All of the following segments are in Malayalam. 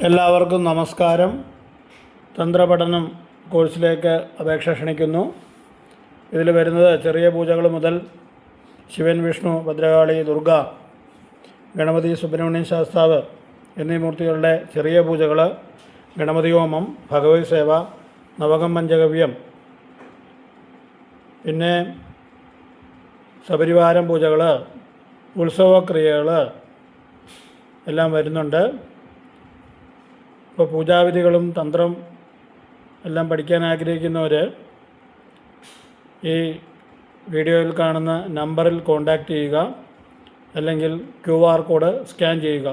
എല്ലാവർക്കും നമസ്കാരം. തന്ത്രപഠനം കോഴ്സിലേക്ക് അപേക്ഷ ക്ഷണിക്കുന്നു. ഇതിൽ വരുന്നത് ചെറിയ പൂജകൾ മുതൽ ശിവൻ വിഷ്ണു ഭദ്രകാളി ദുർഗ ഗണപതി സുബ്രഹ്മണ്യൻ ശാസ്താവ് എന്നീ മൂർത്തികളുടെ ചെറിയ പൂജകൾ ഗണപതി ഹോമം ഭഗവതി സേവ നവകം പഞ്ചഗവ്യം പിന്നെ സപരിവാരം പൂജകൾ ഉത്സവക്രിയകൾ എല്ലാം വരുന്നുണ്ട്. ഇപ്പോൾ പൂജാവിധികളും തന്ത്രം എല്ലാം പഠിക്കാൻ ആഗ്രഹിക്കുന്നവർ ഈ വീഡിയോയിൽ കാണുന്ന നമ്പറിൽ കോൺടാക്റ്റ് ചെയ്യുക അല്ലെങ്കിൽ ക്യു ആർ കോഡ് സ്കാൻ ചെയ്യുക.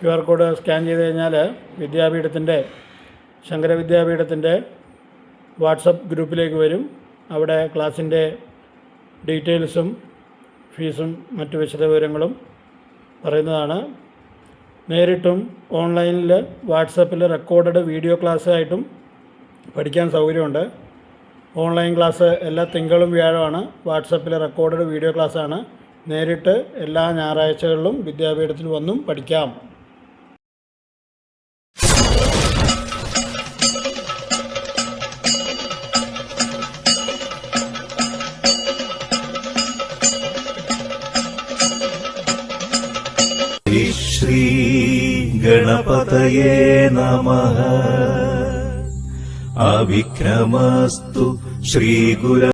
ക്യു ആർ കോഡ് സ്കാൻ ചെയ്ത് കഴിഞ്ഞാൽ വിദ്യാപീഠത്തിന്റെ ശങ്കര വിദ്യാപീഠത്തിന്റെ വാട്സപ്പ് ഗ്രൂപ്പിലേക്ക് വരും. അവിടെ ക്ലാസ്സിന്റെ ഡീറ്റെയിൽസും ഫീസും മറ്റു വിശദവിവരങ്ങളും പറയുന്നതാണ്. നേരിട്ടും ഓൺലൈനിൽ വാട്സപ്പിൽ റെക്കോർഡഡ് വീഡിയോ ക്ലാസ് ആയിട്ടും പഠിക്കാൻ സൗകര്യമുണ്ട്. ഓൺലൈൻ ക്ലാസ് എല്ലാ തിങ്കളും വ്യാഴമാണ്. വാട്സപ്പിൽ റെക്കോർഡഡ് വീഡിയോ ക്ലാസ്സാണ്. നേരിട്ട് എല്ലാ ഞായറാഴ്ചകളിലും വിദ്യാപീഠത്തിൽ വന്നും പഠിക്കാം. ശ്രീ ഗണപതയേ നമ. അവിക്രമസ്തു ശ്രീഗുര